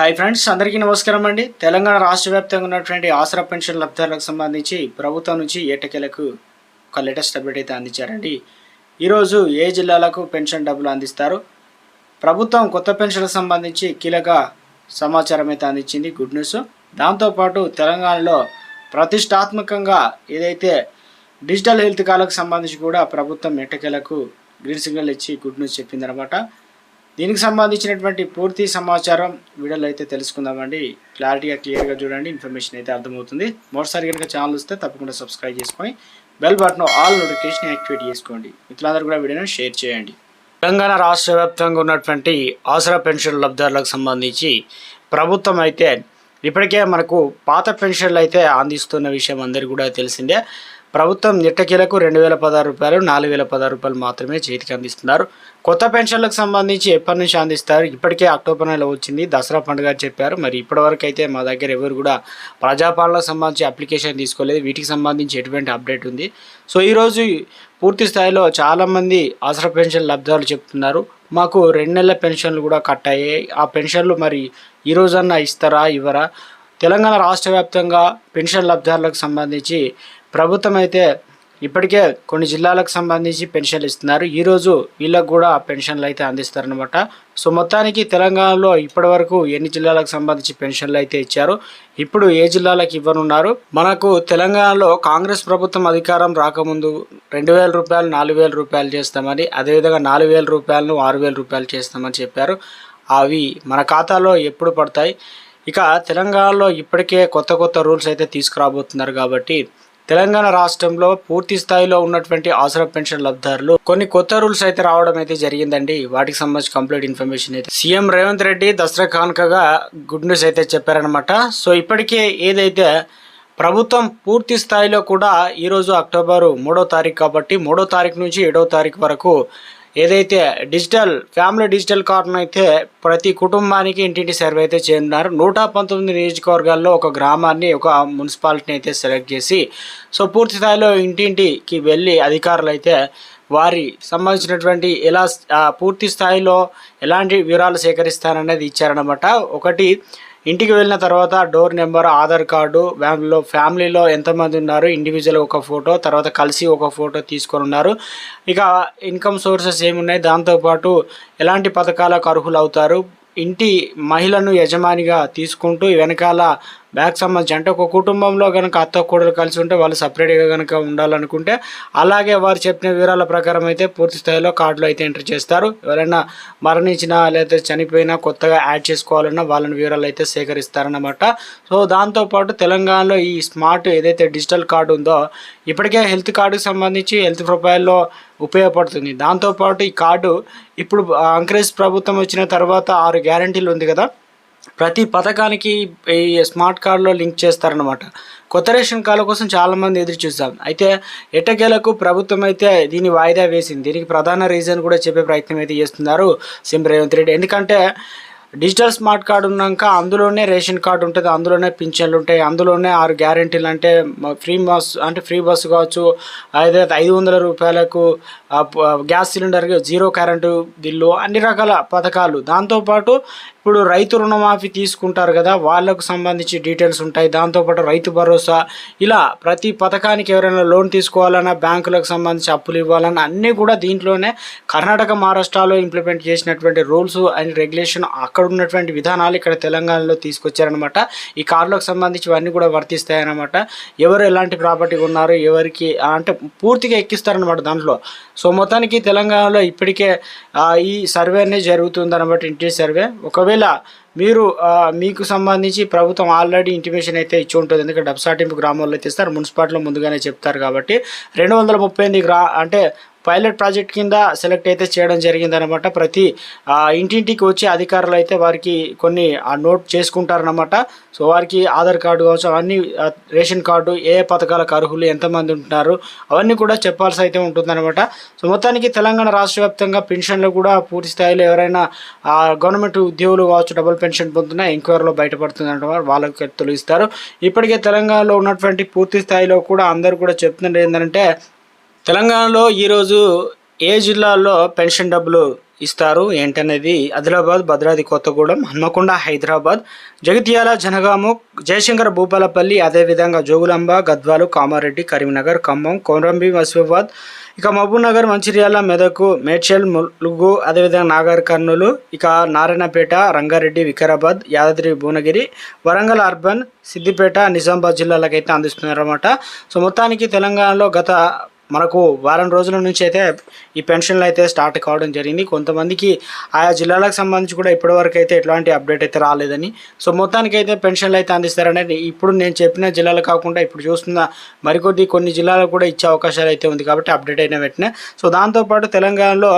Hi friends అందరికీ నమస్కారం అండి. తెలంగాణ రాష్ట్ర వ్యాప్తంగా ఉన్నటువంటి ఆసరా పెన్షన్ లబ్ధాలకు సంబంధించి ప్రభుత్వం నుంచి ఏటకెలకు ఒక లేటెస్ట్ అప్డేట్ అయితే అందించారండి. ఈరోజు ఏ జిల్లాలకు పెన్షన్ డబ్బులు అందిస్తారు? ప్రభుత్వం కొత్త పెన్షన్లకు సంబంధించి కీలక సమాచారం అయితే అందించింది గుడ్ న్యూస్. దాంతోపాటు తెలంగాణలో ప్రతిష్టాత్మకంగా ఏదైతే డిజిటల్ హెల్త్ కార్డులకు సంబంధించి కూడా ప్రభుత్వం ఎట్టకేలకు గ్రీన్ సిగ్నల్ ఇచ్చి గుడ్ న్యూస్ చెప్పిందనమాట దీనికి సంబంధించినటువంటి పూర్తి సమాచారం వీడియోలో అయితే తెలుసుకుందామండి. క్లారిటీగా క్లియర్గా చూడండి. ఇన్ఫర్మేషన్ అయితే అర్థమవుతుంది. మరోసారి కనుక ఛానల్ వస్తే తప్పకుండా సబ్స్క్రైబ్ చేసుకొని bell button all notification activate చేసుకోండి. మిత్రులందరూ కూడా వీడియోను షేర్ చేయండి. తెలంగాణ రాష్ట్ర వ్యాప్తంగా ఉన్నటువంటి ఆసరా పెన్షన్ లబ్ధారులకు సంబంధించి ప్రభుత్వం అయితే ఇప్పటికే మనకు పాత పెన్షన్లు అయితే అందిస్తున్న విషయం అందరికీ కూడా తెలిసిందే. ప్రభుత్వం నిట్టకీలకు రెండు వేల పదహారు రూపాయలు నాలుగు వేల పదహారు రూపాయలు మాత్రమే చేతికి అందిస్తున్నారు. కొత్త పెన్షన్లకు సంబంధించి ఎప్పటి నుంచి అందిస్తారు? ఇప్పటికే అక్టోబర్ నెల వచ్చింది. దసరా పండుగ చెప్పారు. మరి ఇప్పటివరకు అయితే మా దగ్గర ఎవరు కూడా ప్రజాపాలనకు సంబంధించి అప్లికేషన్ తీసుకోలేదు. వీటికి సంబంధించి ఎటువంటి అప్డేట్ ఉంది. సో ఈరోజు పూర్తి స్థాయిలో చాలామంది ఆసరా పెన్షన్ లబ్ధాలు చెప్తున్నారు. మాకు రెండు నెలల పెన్షన్లు కూడా కట్ అయ్యాయి. ఆ పెన్షన్లు మరి ఈ రోజన్నా ఇస్తారా ఇవ్వరా? తెలంగాణ రాష్ట్ర వ్యాప్తంగా పెన్షన్ లబ్ధారులకు సంబంధించి ప్రభుత్వం అయితే ఇప్పటికే కొన్ని జిల్లాలకు సంబంధించి పెన్షన్లు ఇస్తున్నారు. ఈరోజు వీళ్ళకు కూడా పెన్షన్లు అయితే అందిస్తారనమాట సో మొత్తానికి తెలంగాణలో ఇప్పటివరకు ఎన్ని జిల్లాలకు సంబంధించి పెన్షన్లు అయితే ఇచ్చారు? ఇప్పుడు ఏ జిల్లాలకు ఇవ్వనున్నారు? మనకు తెలంగాణలో కాంగ్రెస్ ప్రభుత్వం అధికారం రాకముందు రెండు వేల రూపాయలు నాలుగు వేల రూపాయలు చేస్తామని అదేవిధంగా నాలుగు వేల రూపాయలను ఆరు వేల రూపాయలు చేస్తామని చెప్పారు. అవి మన ఖాతాలో ఎప్పుడు పడతాయి? ఇక తెలంగాణలో ఇప్పటికే కొత్త కొత్త రూల్స్ అయితే తీసుకురాబోతున్నారు కాబట్టి తెలంగాణ రాష్ట్రంలో పూర్తి స్థాయిలో ఉన్నటువంటి ఆసరా పెన్షన్ లబ్ధారులు కొన్ని కొత్త రూల్స్ అయితే రావడం అయితే జరిగిందండి. వాటికి సంబంధించి కంప్లీట్ ఇన్ఫర్మేషన్ అయితే. సీఎం రేవంత్ రెడ్డి దసరా కానుకగా గుడ్ న్యూస్ అయితే చెప్పారనమాట సో ఇప్పటికే ఏదైతే ప్రభుత్వం పూర్తి స్థాయిలో కూడా ఈరోజు అక్టోబరు మూడో తారీఖు కాబట్టి మూడో తారీఖు నుంచి ఏడో తారీఖు వరకు ఏదైతే డిజిటల్ ఫ్యామిలీ డిజిటల్ కార్డును అయితే ప్రతి కుటుంబానికి ఇంటింటి సర్వే అయితే చేయనున్నారు నూట పంతొమ్మిది నియోజకవర్గాల్లో ఒక గ్రామాన్ని ఒక మున్సిపాలిటీని అయితే సెలెక్ట్ చేసి సో పూర్తి స్థాయిలో ఇంటింటికి వెళ్ళి అధికారులు అయితే వారి సంబంధించినటువంటి ఎలా పూర్తి స్థాయిలో ఎలాంటి వివరాలు సేకరిస్తారనేది ఇచ్చారనమాట ఒకటి ఇంటికి వెళ్ళిన తర్వాత డోర్ నెంబర్ ఆధార్ కార్డు ఫ్యామిలీలో ఫ్యామిలీలో ఎంతమంది ఉన్నారు ఇండివిజువల్ ఒక ఫోటో తర్వాత కలిసి ఒక ఫోటో తీసుకొని ఉన్నారు. ఇక ఇన్కమ్ సోర్సెస్ ఏమున్నాయి? దాంతోపాటు ఎలాంటి పథకాలకు అర్హులు అవుతారు ఇంటి మహిళను యజమానిగా తీసుకుంటూ వెనకాల బ్యాక్ సంబంధించి అంటే ఒక కుటుంబంలో కనుక అత్త కూడలు కలిసి ఉంటే వాళ్ళు సపరేట్గా కనుక ఉండాలనుకుంటే అలాగే వారు చెప్పిన వివరాల ప్రకారం అయితే పూర్తి స్థాయిలో కార్డులో అయితే ఎంటర్ చేస్తారు. ఎవరైనా మరణించినా లేదా చనిపోయినా కొత్తగా యాడ్ చేసుకోవాలన్నా వాళ్ళని వివరాలు అయితే సేకరిస్తారన్నమాట. సో దాంతోపాటు తెలంగాణలో ఈ స్మార్ట్ ఏదైతే డిజిటల్ కార్డు ఉందో ఇప్పటికే హెల్త్ కార్డుకి సంబంధించి హెల్త్ ప్రొఫైల్లో ఉపయోగపడుతుంది. దాంతోపాటు ఈ కార్డు ఇప్పుడు కాంగ్రెస్ ప్రభుత్వం వచ్చిన తర్వాత ఆరు గ్యారంటీలు ఉంది కదా ప్రతి పథకానికి ఈ స్మార్ట్ కార్డులో లింక్ చేస్తారనమాట కొత్త రేషన్ కార్డుల కోసం చాలామంది ఎదురు చూసాం అయితే ఎటకేలకు ప్రభుత్వం అయితే దీన్ని వాయిదా వేసింది. దీనికి ప్రధాన రీజన్ కూడా చెప్పే ప్రయత్నం అయితే చేస్తున్నారు సిఎం రేవంత్ రెడ్డి. ఎందుకంటే డిజిటల్ స్మార్ట్ కార్డు ఉన్నాక అందులోనే రేషన్ కార్డు ఉంటుంది అందులోనే పింఛన్లు ఉంటాయి అందులోనే ఆరు గ్యారెంటీలు అంటే ఫ్రీ బస్ అంటే ఫ్రీ బస్సు కావచ్చు అదే ఐదు వందల రూపాయలకు gas cylinder zero current bill అన్ని రకాల పథకాలు. దాంతోపాటు ఇప్పుడు రైతు రుణమాఫీ తీసుకుంటారు కదా వాళ్ళకు సంబంధించి డీటెయిల్స్ ఉంటాయి. దాంతోపాటు రైతు భరోసా ఇలా ప్రతి పథకానికి ఎవరైనా లోన్ తీసుకోవాలన్నా బ్యాంకులకు సంబంధించి అప్పులు ఇవ్వాలన్నా అన్నీ కూడా దీంట్లోనే కర్ణాటక మహారాష్ట్రలో ఇంప్లిమెంట్ చేసినటువంటి రూల్స్ అండ్ రెగ్యులేషన్ అక్కడ ఉన్నటువంటి విధానాలు ఇక్కడ తెలంగాణలో తీసుకొచ్చారనమాట ఈ కార్లకు సంబంధించి ఇవన్నీ కూడా వర్తిస్తాయన్నమాట. ఎవరు ఎలాంటి ప్రాపర్టీ ఉన్నారు ఎవరికి అంటే పూర్తిగా ఎక్కిస్తారనమాట దాంట్లో. సో మొత్తానికి తెలంగాణలో ఇప్పటికే ఈ సర్వే అనేది జరుగుతుంది అనమాట ఇంటి సర్వే ఒకవేళ మీరు మీకు సంబంధించి ప్రభుత్వం ఆల్రెడీ ఇంటిమేషన్ అయితే ఇచ్చి ఉంటుంది. ఎందుకంటే డబ్సాటింపు గ్రామాల్లో అయితే ఇస్తారు. మున్సిపాలిటీలో ముందుగానే చెప్తారు కాబట్టి రెండు వందల ముప్పై ఎనిమిది గ్రా అంటే పైలట్ ప్రాజెక్ట్ కింద సెలెక్ట్ అయితే చేయడం జరిగిందనమాట ప్రతి ఇంటింటికి వచ్చే అధికారులు అయితే వారికి కొన్ని నోట్ చేసుకుంటారనమాట సో వారికి ఆధార్ కార్డు కావచ్చు అవన్నీ రేషన్ కార్డు ఏ ఏ పథకాలకు అర్హులు ఎంతమంది ఉంటున్నారు అవన్నీ కూడా చెప్పాల్సి అయితే ఉంటుందన్నమాట. సో మొత్తానికి తెలంగాణ రాష్ట్ర వ్యాప్తంగా పెన్షన్లు కూడా పూర్తి స్థాయిలో ఎవరైనా గవర్నమెంట్ ఉద్యోగులు కావచ్చు డబుల్ పెన్షన్ పొందుతున్నా ఎంక్వైరీలో బయటపడుతుంది వాళ్ళకి తొలగిస్తారు. ఇప్పటికే తెలంగాణలో ఉన్నటువంటి పూర్తి స్థాయిలో కూడా అందరూ కూడా చెప్తున్నారు ఏంటంటే తెలంగాణలో ఈరోజు ఏ జిల్లాల్లో పెన్షన్ డబ్బులు ఇస్తారు ఏంటనేది ఆదిలాబాద్ భద్రాద్రి కొత్తగూడెం హన్మకొండ హైదరాబాద్ జగిత్యాల జనగాము జయశంకర్ భూపాలపల్లి అదేవిధంగా జోగులాంబ గద్వాలు కామారెడ్డి కరీంనగర్ ఖమ్మం కొమరంభీం ఆసిఫాబాద్ ఇక మహబూబ్నగర్ మంచిర్యాల మెదకు మేడ్చల్ ములుగు అదేవిధంగా నాగర్ కర్నూలు ఇక నారాయణపేట రంగారెడ్డి వికారాబాద్ యాదాద్రి భువనగిరి వరంగల్ అర్బన్ సిద్దిపేట నిజామాబాద్ జిల్లాలకైతే అందిస్తున్నారన్నమాట. సో మొత్తానికి తెలంగాణలో గత మనకు వారం రోజుల నుంచి అయితే ఈ పెన్షన్లు అయితే స్టార్ట్ కావడం జరిగింది. కొంతమందికి ఆయా జిల్లాలకు సంబంధించి కూడా ఇప్పటివరకు అయితే ఎట్లాంటి అప్డేట్ అయితే రాలేదని. సో మొత్తానికి అయితే పెన్షన్లు అయితే అందిస్తారనేది ఇప్పుడు నేను చెప్పిన జిల్లాలు కాకుండా ఇప్పుడు చూస్తున్న మరికొద్ది కొన్ని జిల్లాలకు కూడా ఇచ్చే అవకాశాలు అయితే ఉంది కాబట్టి అప్డేట్ అయిన వెంటనే. సో దాంతోపాటు తెలంగాణలో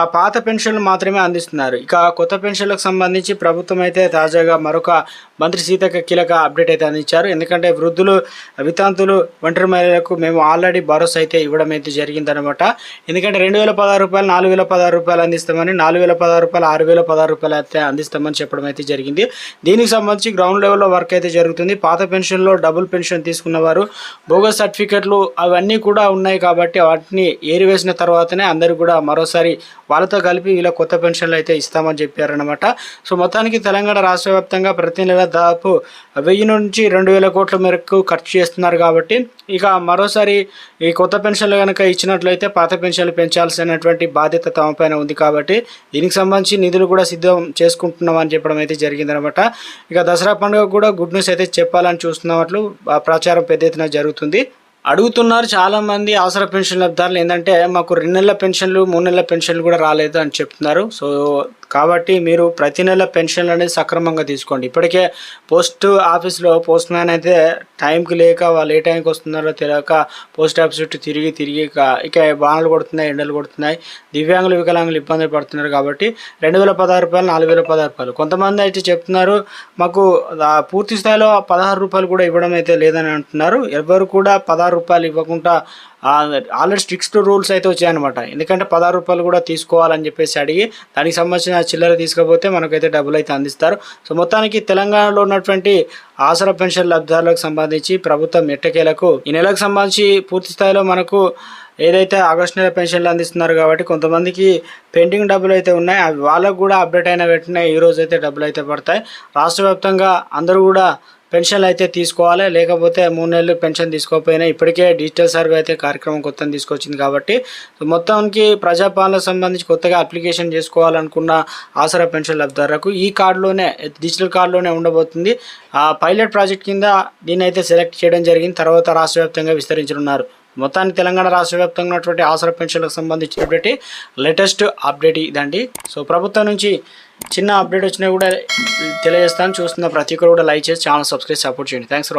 ఆ పాత పెన్షన్లు మాత్రమే అందిస్తున్నారు. ఇక కొత్త పెన్షన్లకు సంబంధించి ప్రభుత్వం అయితే తాజాగా మరొక మంత్రి సీతక్క కీలక అప్డేట్ అయితే అందించారు. ఎందుకంటే వృద్ధులు వితాంతులు ఒంటరి మహిళలకు మేము ఆల్రెడీ భరోసా అయితే ఇవ్వడం అయితే జరిగిందనమాట. ఎందుకంటే రెండు వేల పదహారు రూపాయలు నాలుగు వేల పదహారు రూపాయలు అందిస్తామని నాలుగు వేల పదహారు రూపాయలు ఆరు వేల పదహారు రూపాయలు అయితే అందిస్తామని చెప్పడం అయితే జరిగింది. దీనికి సంబంధించి గ్రౌండ్ లెవెల్లో వర్క్ అయితే జరుగుతుంది. పాత పెన్షన్లో డబుల్ పెన్షన్ తీసుకున్న వారు బోగస్ సర్టిఫికెట్లు అవన్నీ కూడా ఉన్నాయి కాబట్టి వాటిని ఏరివేసిన తర్వాతనే అందరూ కూడా మరోసారి వాళ్ళతో కలిపి ఇలా కొత్త పెన్షన్లు అయితే ఇస్తామని చెప్పారనమాట సో మొత్తానికి తెలంగాణ రాష్ట్ర వ్యాప్తంగా ప్రతి నెల దాదాపు వెయ్యి నుంచి రెండు వేల కోట్ల మేరకు ఖర్చు చేస్తున్నారు కాబట్టి ఇక మరోసారి ఈ కొత్త పెన్షన్లు కనుక ఇచ్చినట్లయితే పాత పెన్షన్లు పెంచాల్సినటువంటి బాధ్యత తమ పైన ఉంది కాబట్టి దీనికి సంబంధించి నిధులు కూడా సిద్ధం చేసుకుంటున్నాం అని చెప్పడం అయితే జరిగిందనమాట ఇక దసరా పండుగ కూడా గుడ్ న్యూస్ అయితే చెప్పాలని చూస్తున్నట్లు ఆ ప్రచారం పెద్ద ఎత్తున జరుగుతుంది. అడుగుతున్నారు చాలా మంది అవసర పెన్షన్ లబ్ధారులు ఏంటంటే మాకు రెండు నెలల పెన్షన్లు మూడు నెలల పెన్షన్లు కూడా రాలేదు అని చెప్తున్నారు. సో కాబట్టి మీరు ప్రతి నెల పెన్షన్లు అనేది సక్రమంగా తీసుకోండి. ఇప్పటికే పోస్ట్ ఆఫీస్లో పోస్ట్ మ్యాన్ అయితే టైంకి లేక వాళ్ళు ఏ టైంకి వస్తున్నారో తెలియక పోస్ట్ ఆఫీస్ చుట్టూ తిరిగి తిరిగి ఇక వానలు కొడుతున్నాయి ఎండలు కొడుతున్నాయి దివ్యాంగులు వికలాంగులు ఇబ్బందులు పడుతున్నారు కాబట్టి రెండు వేల పదహారు రూపాయలు నాలుగు వేల పదహారు రూపాయలు. కొంతమంది అయితే చెప్తున్నారు మాకు పూర్తి స్థాయిలో పదహారు రూపాయలు కూడా ఇవ్వడం అయితే లేదని అంటున్నారు. ఎవరు కూడా పదహారు రూపాయలు ఇవ్వకుండా ఆల్రెడీ స్ట్రిక్ట్ రూల్స్ అయితే వచ్చాయన్నమాట. ఎందుకంటే పదహారు రూపాయలు కూడా తీసుకోవాలని చెప్పేసి అడిగి దానికి సంబంధించిన చిల్లర తీసుకపోతే మనకైతే డబ్బులు అయితే అందిస్తారు. సో మొత్తానికి తెలంగాణలో ఉన్నటువంటి ఆసరా పెన్షన్ లబ్ధిదారులకు సంబంధించి ప్రభుత్వం ఎట్టకేలకు ఈ నెలకు సంబంధించి పూర్తి స్థాయిలో మనకు ఏదైతే ఆగస్టు నెల పెన్షన్లు అందిస్తున్నారు కాబట్టి కొంతమందికి పెండింగ్ డబ్బులు అయితే ఉన్నాయి. అవి వాళ్ళకు కూడా అప్డేట్ అయిన వెంటనే ఈ రోజు అయితే డబ్బులు అయితే పడతాయి. రాష్ట్ర అందరూ కూడా పెన్షన్లు అయితే తీసుకోవాలి లేకపోతే మూడు నెలలు పెన్షన్ తీసుకోకపోయినా ఇప్పటికే డిజిటల్ సర్వే అయితే కార్యక్రమం కొత్త తీసుకొచ్చింది కాబట్టి మొత్తానికి ప్రజాపాలన సంబంధించి కొత్తగా అప్లికేషన్ చేసుకోవాలనుకున్న ఆసరా పెన్షన్ లబ్ధారులకు ఈ కార్డులోనే డిజిటల్ కార్డులోనే ఉండబోతుంది. ఆ పైలట్ ప్రాజెక్ట్ కింద దీన్ని అయితే సెలెక్ట్ చేయడం జరిగింది. తర్వాత రాష్ట్ర వ్యాప్తంగా విస్తరించనున్నారు. మొత్తాన్ని తెలంగాణ రాష్ట్ర వ్యాప్తంగా ఉన్నటువంటి ఆసరా పెన్షన్లకు సంబంధించినటువంటి లేటెస్ట్ అప్డేట్ ఇదండి. సో ప్రభుత్వం నుంచి చిన్న అప్డేట్ వచ్చినా కూడా తెలియజేస్తాను. చూస్తున్న ప్రతి ఒక్కరు కూడా లైక్ చేసి ఛానల్ సబ్స్క్రైబ్ సపోర్ట్ చేయండి. థ్యాంక్స్